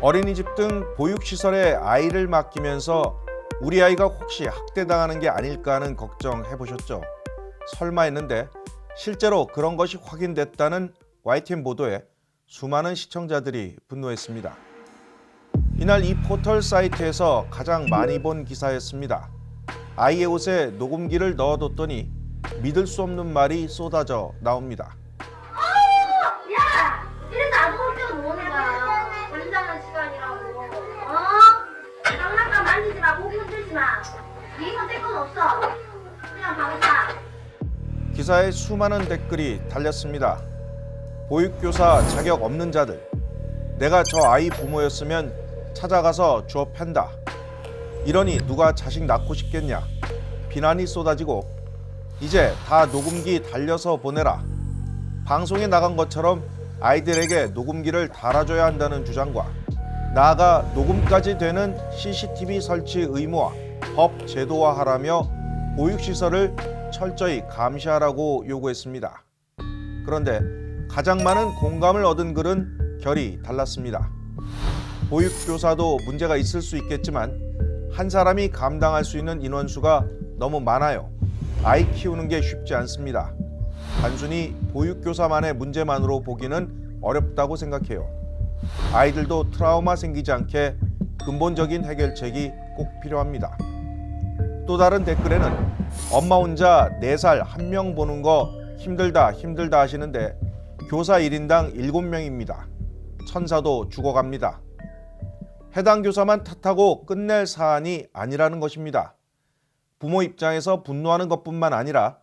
어린이집 등 보육시설에 아이를 맡기면서 우리 아이가 혹시 학대당하는 게 아닐까 하는 걱정 해 보셨죠? 설마 했는데 실제로 그런 것이 확인됐다는 YTN 보도에 수많은 시청자들이 분노했습니다. 이날 이 포털 사이트에서 가장 많이 본 기사였습니다. 아이의 옷에 녹음기를 넣어뒀더니 믿을 수 없는 말이 쏟아져 나옵니다. 야! 이래서 거야? 시간이라고. 어? 장난감 만지지 마, 고기 흔들지 마. 네 선택권 없어. 그냥 방사. 기사에 수많은 댓글이 달렸습니다. 보육교사 자격 없는 자들. 내가 저 아이 부모였으면 찾아가서 주워 팬다. 이러니 누가 자식 낳고 싶겠냐. 비난이 쏟아지고 이제 다 녹음기 달려서 보내라. 방송에 나간 것처럼 아이들에게 녹음기를 달아줘야 한다는 주장과 나아가 녹음까지 되는 CCTV 설치 의무화, 법 제도화하라며 보육시설을 철저히 감시하라고 요구했습니다. 그런데 가장 많은 공감을 얻은 글은 결이 달랐습니다. 보육교사도 문제가 있을 수 있겠지만 한 사람이 감당할 수 있는 인원수가 너무 많아요. 아이 키우는 게 쉽지 않습니다. 단순히 보육교사만의 문제만으로 보기는 어렵다고 생각해요. 아이들도 트라우마 생기지 않게 근본적인 해결책이 꼭 필요합니다. 또 다른 댓글에는 엄마 혼자 4살 한 명 보는 거 힘들다 힘들다 하시는데 교사 1인당 7명입니다. 천사도 죽어갑니다. 해당 교사만 탓하고 끝낼 사안이 아니라는 것입니다. 부모 입장에서 분노하는 것뿐만 아니라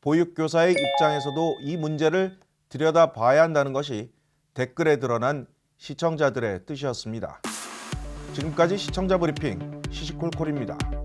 보육교사의 입장에서도 이 문제를 들여다 봐야 한다는 것이 댓글에 드러난 시청자들의 뜻이었습니다. 지금까지 시청자 브리핑 시시콜콜입니다.